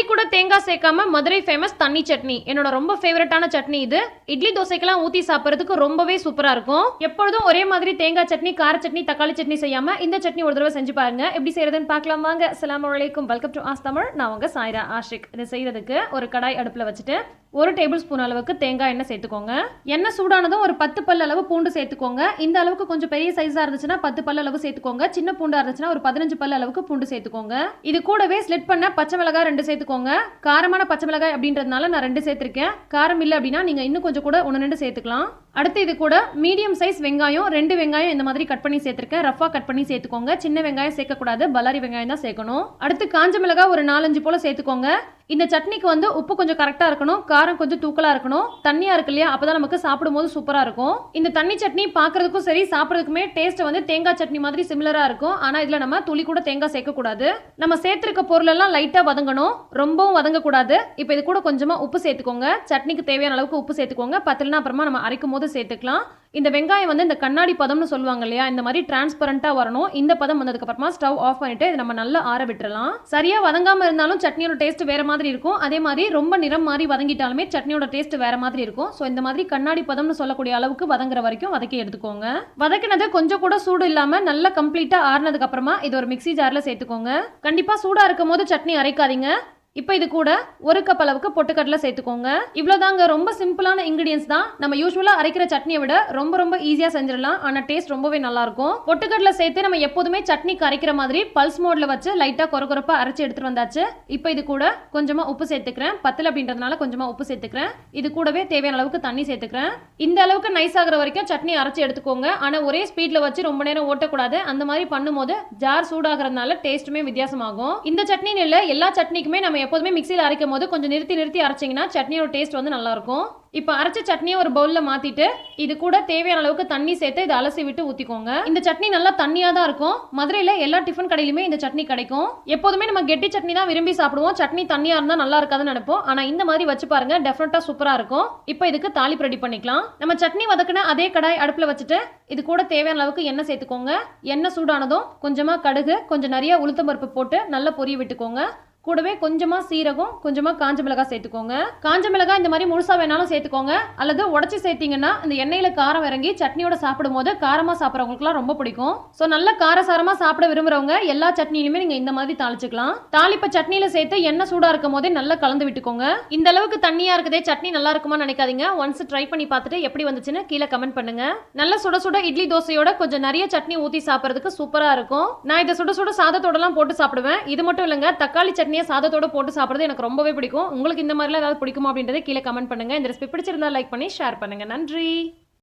துளி கூட தேங்காய் சேர்க்காம மதுரை ஃபேமஸ் தண்ணி சட்னி. என்னோட ரொம்ப ஃபேவரட்டான சட்னி இது. இட்லி தோசைக்கெல்லாம் ஊற்றி சாப்பிட்றதுக்கு ரொம்பவே சூப்பராக இருக்கும். எப்பொழுதும் ஒரே மாதிரி தேங்காய் சட்னி கார சட்னி தக்காளி சட்னி செய்யாம இந்த சட்னி ஒரு தடவை செஞ்சு பாருங்க. எப்படி செய்யறதுன்னு பார்க்கலாம் வாங்க. அஸ்லாம் வலைக்கும் வெல்கம் டு ஆஸ் தமிழ் நான் உங்க சாய்ரா ஆஷிக். இதை செய்யறதுக்கு ஒரு கடாய் அடுப்பில் வச்சுட்டு ஒரு டேபிள் ஸ்பூன் அளவுக்கு தேங்காய் எண்ணெய் சேர்த்துக்கோங்க. எண்ணெய் சூடானதும் ஒரு பத்து பல் அளவு பூண்டு சேர்த்துக்கோங்க. இந்த அளவுக்கு கொஞ்சம் பெரிய சைஸா இருந்துச்சுன்னா பத்து பல் அளவு சேர்த்துக்கோங்க. சின்ன பூண்டா இருந்துச்சுன்னா ஒரு பதினஞ்சு பல் அளவுக்கு பூண்டு சேர்த்துக்கோங்க. இது கூடவே ஸ்லிட் பண்ண பச்சை மிளகாய் ரெண்டு சேர்த்துக்கோங்க. காரமான பச்சை மிளகாய் அப்படின்றதுனால நான் ரெண்டு சேர்த்திருக்கேன். காரம் இல்லை அப்படின்னா நீங்க இன்னும் கொஞ்சம் கூட ஒன்று ரெண்டு சேர்த்துக்கலாம். அடுத்து இது கூட மீடியம் சைஸ் வெங்காயம் ரெண்டு வெங்காயம் இந்த மாதிரி கட் பண்ணி சேர்த்திருக்கேன். ரஃபாக கட் பண்ணி சேர்த்துக்கோங்க. சின்ன வெங்காயம் சேர்க்கக்கூடாது பல்லாரி வெங்காயம் தான் சேர்க்கணும். அடுத்து காஞ்ச மிளகாய் ஒரு நாலஞ்சு போல சேர்த்துக்கோங்க. இந்த சட்னிக்கு வந்து உப்பு கொஞ்சம் கரெக்டாக இருக்கணும். காரம் கொஞ்சம் தூக்கலாக இருக்கணும். தண்ணியாக இருக்கு இல்லையா? அப்போ தான் நமக்கு சாப்பிடும் போது சூப்பராக இருக்கும். இந்த தண்ணி சட்னி பார்க்கறதுக்கும் சரி சாப்பிட்றதுக்குமே டேஸ்ட் வந்து தேங்காய் சட்னி மாதிரி சிமிலராக இருக்கும். ஆனால் இதில் நம்ம துளி கூட தேங்காய் சேர்க்கக்கூடாது நம்ம சேர்த்துருக்க பொருளெல்லாம் லைட்டாக வதங்கணும். ரொம்பவும் வதங்கக்கூடாது. இப்போ இது கூட கொஞ்சமாக உப்பு சேர்த்துக்கோங்க. சட்னிக்கு தேவையான அளவுக்கு உப்பு சேர்த்துக்கோங்க. பத்திலனா அப்புறமா நம்ம அரைக்கும் போது சேர்த்துக்கலாம். இந்த வெங்காயம் வந்து இந்த கண்ணாடி பதம்னு சொல்லுவாங்க இல்லையா? இந்த மாதிரி டிரான்ஸ்பரண்டா வரணும். இந்த பதம் வந்ததுக்கு அப்புறமா ஸ்டவ் ஆஃப் பண்ணிட்டு இதை நம்ம நல்லா ஆற விட்டுறலாம். சரியாக வதங்காமல் இருந்தாலும் சட்னியோட டேஸ்ட் வேற மாதிரி இருக்கும். அதே மாதிரி ரொம்ப நிறம் மாதிரி வதங்கிட்டாலுமே சட்னியோட டேஸ்ட் வேற மாதிரி இருக்கும். ஸோ இந்த மாதிரி கண்ணாடி பதம்னு சொல்லக்கூடிய அளவுக்கு வதங்குற வரைக்கும் வதக்கி எடுத்துக்கோங்க. வதக்கினது கொஞ்சம் கூட சூடு இல்லாமல் நல்லா கம்ப்ளீட்டாக ஆறினதுக்கு அப்புறமா இது ஒரு மிக்சி ஜாரில் சேர்த்துக்கோங்க. கண்டிப்பாக சூடாக இருக்கும் போது சட்னி அரைக்காதீங்க. இப்போ இது கூட ஒரு கப் அளவுக்கு பொட்டுக்கடலை சேர்த்துக்கோங்க. இவ்வளோதாங்க ரொம்ப சிம்பிளான இன்கிரியன்ஸ் தான். நம்ம யூஸ்வலாக அரைக்கிற சட்னியை விட ரொம்ப ரொம்ப ஈஸியாக செஞ்சிடலாம். ஆனால் டேஸ்ட் ரொம்பவே நல்லாயிருக்கும். பொட்டுக்கடலை சேர்த்து நம்ம எப்போதுமே சட்னிக்கு அரைக்கிற மாதிரி பல்ஸ் மோடில் வச்சு லைட்டாக கொர கொரப்பா அரைச்சி எடுத்துகிட்டு வந்தாச்சு. இப்போ இது கூட கொஞ்சமாக உப்பு சேர்த்துக்கிறேன். பத்தில் அப்படின்றதுனால கொஞ்சமாக உப்பு சேர்த்துக்கிறேன். இது கூடவே தேவையான அளவுக்கு தண்ணி சேர்த்துக்கிறேன். இந்த அளவுக்கு நைஸ் ஆகிற வரைக்கும் சட்னி அரைச்சி எடுத்துக்கோங்க. ஆனால் ஒரே ஸ்பீடில் வச்சு ரொம்ப நேரம் ஓட்டக்கூடாது. அந்த மாதிரி பண்ணும்போது ஜார் சூடாகிறதுனால டேஸ்ட்டுமே வித்தியாசமாகும். இந்த சட்னின்னு இல்லை எல்லா சட்னிக்குமே நம்ம எப்போதுமே மிக்சியில் அரைக்கும் போது கொஞ்சம் நிறுத்தி நிறுத்தி அரைச்சிங்கன்னா சட்னியோட டேஸ்ட் வந்து நல்லாயிருக்கும். இப்போ அரைச்ச சட்னியை ஒரு பவுலில் மாற்றிட்டு இது கூட தேவையான அளவுக்கு தண்ணி சேர்த்து இதை அலசி விட்டு ஊற்றிக்கோங்க இந்த சட்னி நல்லா தண்ணியாக தான் இருக்கும். மதுரையில் எல்லா டிஃபன் கடையிலுமே இந்த சட்னி கிடைக்கும். எப்போதுமே நம்ம கெட்டி சட்னி தான் விரும்பி சாப்பிடுவோம். சட்னி தண்ணியாக இருந்தால் நல்லா இருக்காதுன்னு நினைப்போம். ஆனால் இந்த மாதிரி வச்சு பாருங்க டெஃபினட்டாக சூப்பராக இருக்கும். இப்போ இதுக்கு தாலிப் ரெடி பண்ணிக்கலாம். நம்ம சட்னி வதக்குன அதே கடாய் அடுப்பில் வச்சுட்டு இது கூட தேவையான அளவுக்கு எண்ணெய் சேர்த்துக்கோங்க. எண்ணெய் சூடானதும் கொஞ்சமாக கடுகு கொஞ்சம் நிறைய உளுத்தம் பருப்பு போட்டு நல்லா பொரிய விட்டுக்கோங்க. கூடவே கொஞ்சமாக சீரகம் கொஞ்சமாக காஞ்ச மிளகாய் சேர்த்துக்கோங்க. காஞ்ச மிளகாய் இந்த மாதிரி முழுசாக வேணாலும் சேர்த்துக்கோங்க. அல்லது உடச்சி சேர்த்தீங்கன்னா இந்த எண்ணெயில் காரம் இறங்கி சட்னியோட சாப்பிடும் போது காரமாக சாப்பிட்றவங்களுக்குலாம் ரொம்ப பிடிக்கும். ஸோ நல்ல காரசாரமாக சாப்பிட விரும்புகிறவங்க எல்லா சட்னியிலுமே நீங்கள் இந்த மாதிரி தாளிச்சுக்கலாம். தாளிப்ப சட்னியில் சேர்த்து எண்ணெய் சூடாக இருக்கும் போதே நல்லா கலந்து விட்டுக்கோங்க. இந்த அளவுக்கு தண்ணியாக இருக்குதே சட்னி நல்லா இருக்குமா நினைக்காதீங்க. ஒன்ஸ் ட்ரை பண்ணி பார்த்துட்டு எப்படி வந்துச்சுன்னு கீழே கமெண்ட் பண்ணுங்க. நல்ல சுட சுட இட்லி தோசையோட கொஞ்சம் நிறைய சட்னி ஊற்றி சாப்பிட்றதுக்கு சூப்பராக இருக்கும். நான் இதை சுட சுட சாதத்தோடலாம் போட்டு சாப்பிடுவேன். இது மட்டும் இல்லைங்க தக்காளி சட்னி சட்னியை சாதத்தோட போட்டு சாப்பிட்றது எனக்கு ரொம்பவே பிடிக்கும். உங்களுக்கு இந்த மாதிரிலாம் ஏதாவது பிடிக்குமா அப்படின்றத கீழே கமெண்ட் பண்ணுங்க. இந்த ரெசிபி பிடிச்சிருந்தா லைக் பண்ணி ஷேர் பண்ணுங்க. நன்றி.